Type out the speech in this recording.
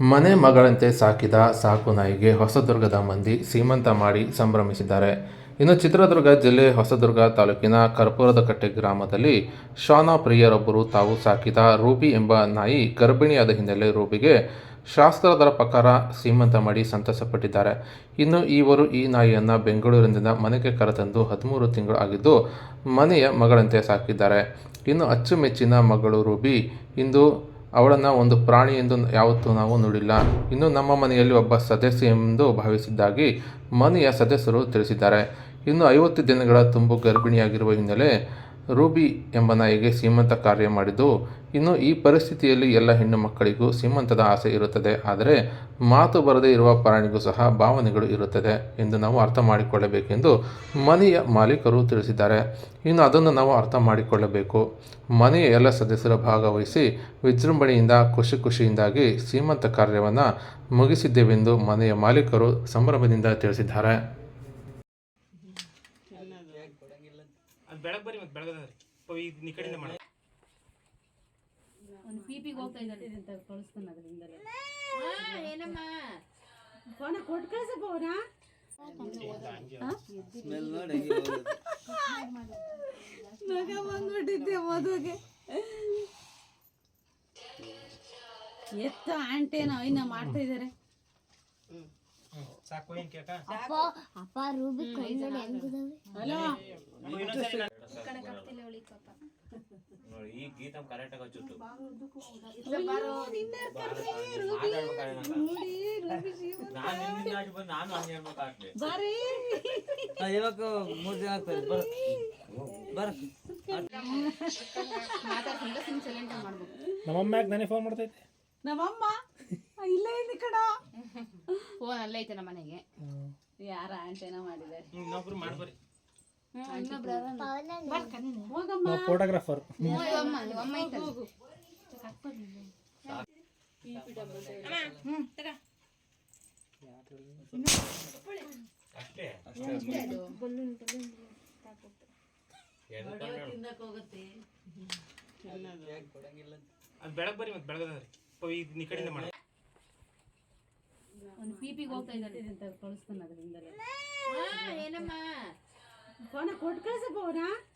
ಮನೆ ಮಗಳಂತೆ ಸಾಕಿದ ಸಾಕು ನಾಯಿಗೆ ಹೊಸದುರ್ಗದ ಮಂದಿ ಸೀಮಂತ ಮಾಡಿ ಸಂಭ್ರಮಿಸಿದ್ದಾರೆ. ಇನ್ನು ಚಿತ್ರದುರ್ಗ ಜಿಲ್ಲೆ ಹೊಸದುರ್ಗ ತಾಲೂಕಿನ ಕರ್ಪೂರದ ಕಟ್ಟೆ ಗ್ರಾಮದಲ್ಲಿ ಶಾನಾ ಪ್ರಿಯರೊಬ್ಬರು ತಾವು ಸಾಕಿದ ರೂಬಿ ಎಂಬ ನಾಯಿ ಗರ್ಭಿಣಿಯಾದ ಹಿನ್ನೆಲೆ ರೂಬಿಗೆ ಶಾಸ್ತ್ರದ ಪ್ರಕಾರ ಸೀಮಂತ ಮಾಡಿ ಸಂತಸಪಟ್ಟಿದ್ದಾರೆ. ಇನ್ನು ಇವರು ಈ ನಾಯಿಯನ್ನು ಬೆಂಗಳೂರಿನಿಂದ ಮನೆಗೆ ಕರೆತಂದು ಹದಿಮೂರು ತಿಂಗಳು ಆಗಿದ್ದು ಮನೆಯ ಮಗಳಂತೆ ಸಾಕಿದ್ದಾರೆ. ಇನ್ನು ಅಚ್ಚುಮೆಚ್ಚಿನ ಮಗಳು ರೂಬಿ ಇಂದು ಅವಳನ್ನು ಒಂದು ಪ್ರಾಣಿ ಎಂದು ಯಾವತ್ತೂ ನಾವು ನೋಡಿಲ್ಲ. ಇನ್ನು ನಮ್ಮ ಮನೆಯಲ್ಲಿ ಒಬ್ಬ ಸದಸ್ಯ ಎಂದು ಭಾವಿಸಿದ್ದಾಗಿ ಮನೆಯ ಸದಸ್ಯರು ತಿಳಿಸಿದ್ದಾರೆ. ಇನ್ನು ಐವತ್ತು ದಿನಗಳ ತುಂಬು ಗರ್ಭಿಣಿಯಾಗಿರುವ ಹಿನ್ನೆಲೆ ರೂಬಿ ಎಂಬ ನಾಯಿಗೆ ಸೀಮಂತ ಕಾರ್ಯ ಮಾಡಿದ್ದು. ಇನ್ನು ಈ ಪರಿಸ್ಥಿತಿಯಲ್ಲಿ ಎಲ್ಲ ಹೆಣ್ಣು ಮಕ್ಕಳಿಗೂ ಸೀಮಂತದ ಆಸೆ ಇರುತ್ತದೆ. ಆದರೆ ಮಾತು ಬರದೇ ಇರುವ ಪ್ರಾಣಿಗೂ ಸಹ ಭಾವನೆಗಳು ಇರುತ್ತದೆ ಎಂದು ನಾವು ಅರ್ಥ ಮಾಡಿಕೊಳ್ಳಬೇಕೆಂದು ಮನೆಯ ಮಾಲೀಕರು ತಿಳಿಸಿದ್ದಾರೆ. ಇನ್ನು ಅದನ್ನು ನಾವು ಅರ್ಥ ಮಾಡಿಕೊಳ್ಳಬೇಕು. ಮನೆಯ ಎಲ್ಲ ಸದಸ್ಯರು ಭಾಗವಹಿಸಿ ವಿಜೃಂಭಣೆಯಿಂದ, ಖುಷಿ ಖುಷಿಯಿಂದಾಗಿ ಸೀಮಂತ ಕಾರ್ಯವನ್ನು ಮುಗಿಸಿದ್ದೇವೆಂದು ಮನೆಯ ಮಾಲೀಕರು ಸಂಭ್ರಮದಿಂದ ತಿಳಿಸಿದ್ದಾರೆ. ಬೆಳಗ್ಗೆ ಬರ್ರಿ ಮತ್ತೆ ಈಗ ಈ ಕಡೆಯಿಂದ ಮಾಡಿ. ಒಂದು ಪಿಪಿ ಹೋಗ್ತಾ ಇದ್ದಾನೆ. ಅಂತ ಕಳಿಸ್ತಾನೆ ಅದರಿಂದಲೇ. ಏನಮ್ಮ? ಫೋನ ಕೊಟ್ಟು ಕಳ್ಸಪ್ಪ ಅವನ ಮಗ ಬಂದ್ಬಿಟ್ಟಿದ್ದೆ ಮದುವೆಗೆ. ಎತ್ತ ಆಂಟೇನ ಇನ್ನ ಮಾಡ್ತಾ ಇದಾರೆ. ಸಾಕು ಏನ್ ಕೇಕ? ಅಪ್ಪ ಅಪ್ಪ ರೂಬಿ ಕೈ ನೋಡಿ ಈ ಗೀತ ಕರೆಕ್ಟ್ ಆಗಿ ಹಚ್ಚುತ್ತು ನಾನು ನಿನ್ನಿಂದ ಆಚೆ ಬಂದು ನಾನು ಹಂಗೆ ಹೇಳ್ಬೇಕಾಗ್ತದೆ ಬಾರಿ. ಇವಾಗ ಮೂರ್ ದಿನ ಆಗ್ತದೆ ಬರ. ಬರ. ನಮ್ಮಮ್ಮ ಯಾಕೆ ನನಗೆ ಫೋನ್ ಮಾಡ್ತೈತೆ ನಮ್ಮಮ್ಮ. ಇಲ್ಲೇ ಇದೆ ಕಣ. ಫೋನ್ ಅಲ್ಲೇ ಐತೆ ನಮ್ಮ ಮನೆಗೆ ಯಾರ ಆಂಟೇನ ಮಾಡಿದ್ದಾರೆ? ಇನ್ನೊಬ್ರು ಮಾಡ್ಬರಿ ಹೋಗಮ್ಮ. ಫೋಟೋಗ್ರಾಫರ್ ಅಮ್ಮ ಅಮ್ಮ ಐತಲ್ಲ ಅಷ್ಟೇ ಅದು. ಬೆಳಗ್ಗೆ ಬರ್ರಿ ಮತ್ತೆ ಬೆಳಗದ ರೀ ಈಗ ಈ ಕಡೆಯಿಂದ ಮಾಡಿ. ಒಂದು ಪಿಪಿಗೆ ಹೋಗ್ತಾ ಇದ್ದಾನೆ. ಅಂತ ಕಳಿಸ್ತಾನೆ ಅದರಿಂದಲೇ. ಏನಮ್ಮ? ಕೊಟ್ಟು ಕಳಿಸಬಹುದಾ ಅವನ.